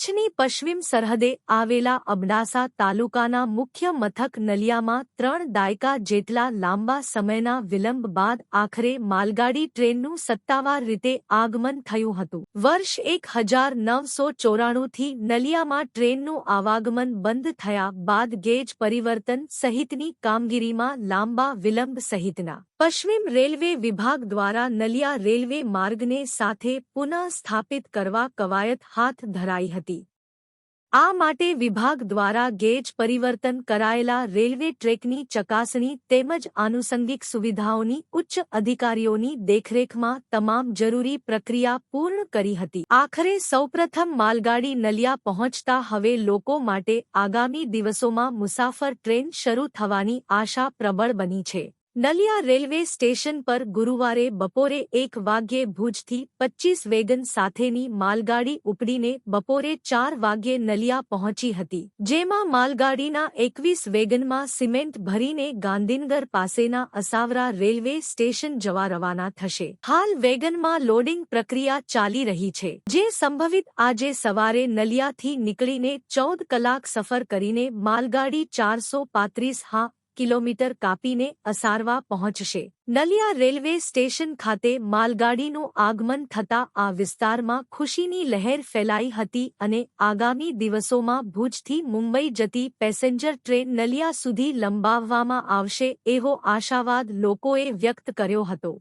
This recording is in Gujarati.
કચ્છની પશ્ચિમ સરહદે આવેલા અબડાસા તાલુકાના મુખ્ય મથક નલિયામાં ત્રણ દાયકા જેટલા લાંબા સમયના વિલંબ બાદ આખરે માલગાડી ટ્રેનનું સત્તાવાર રીતે આગમન થયું હતું. વર્ષ એક હજાર નવસો ચોરાણુંથી નલિયામાં ટ્રેનનું આવાગમન બંધ થયા બાદ ગેજ પરિવર્તન સહિતની કામગીરીમાં લાંબા વિલંબ સહિતના પશ્ચિમ રેલવે વિભાગ દ્વારા નલિયા રેલવે માર્ગને સાથે પુનઃસ્થાપિત કરવા કવાયત હાથ ધરાઈ હતી. આ માટે વિભાગ દ્વારા ગેજ પરિવર્તન કરાયેલા રેલવે ટ્રેકની ચકાસણી તેમજ આનુષંગિક સુવિધાઓની ઉચ્ચ અધિકારીઓની દેખરેખમાં તમામ જરૂરી પ્રક્રિયા પૂર્ણ કરી હતી. આખરે સૌપ્રથમ માલગાડી નલિયા પહોંચતા હવે લોકો માટે આગામી દિવસોમાં મુસાફર ટ્રેન શરૂ થવાની આશા પ્રબળ બની છે. નલિયા રેલવે સ્ટેશન પર ગુરુવારે બપોરે એક વાગ્યે ભુજથી પચ્ચીસ વેગન સાથેની માલગાડી ઉપડીને બપોરે ચાર વાગ્યે નલિયા પહોંચી હતી, જેમાં માલગાડીના એકવીસ વેગનમાં સિમેન્ટ ભરીને ગાંધીનગર પાસેના અસાવરા રેલવે સ્ટેશન જવા રવાના થશે. હાલ વેગનમાં લોડિંગ પ્રક્રિયા ચાલી રહી છે, જે સંભવિત આજે સવારે નલિયાથી નીકળીને ચૌદ કલાક સફર કરીને માલગાડી ચારસો પાંત્રીસ હા કિલોમીટર કાપીને અસારવા પહોંચશે. નલિયા રેલવે સ્ટેશન ખાતે માલગાડીનું આગમન થતા આ વિસ્તારમાં ખુશીની લહેર ફેલાઈ હતી અને આગામી દિવસોમાં ભુજથી મુંબઈ જતી પેસેન્જર ટ્રેન નલિયા સુધી લંબાવવામાં આવશે એવો આશાવાદ લોકોએ વ્યક્ત કર્યો હતો.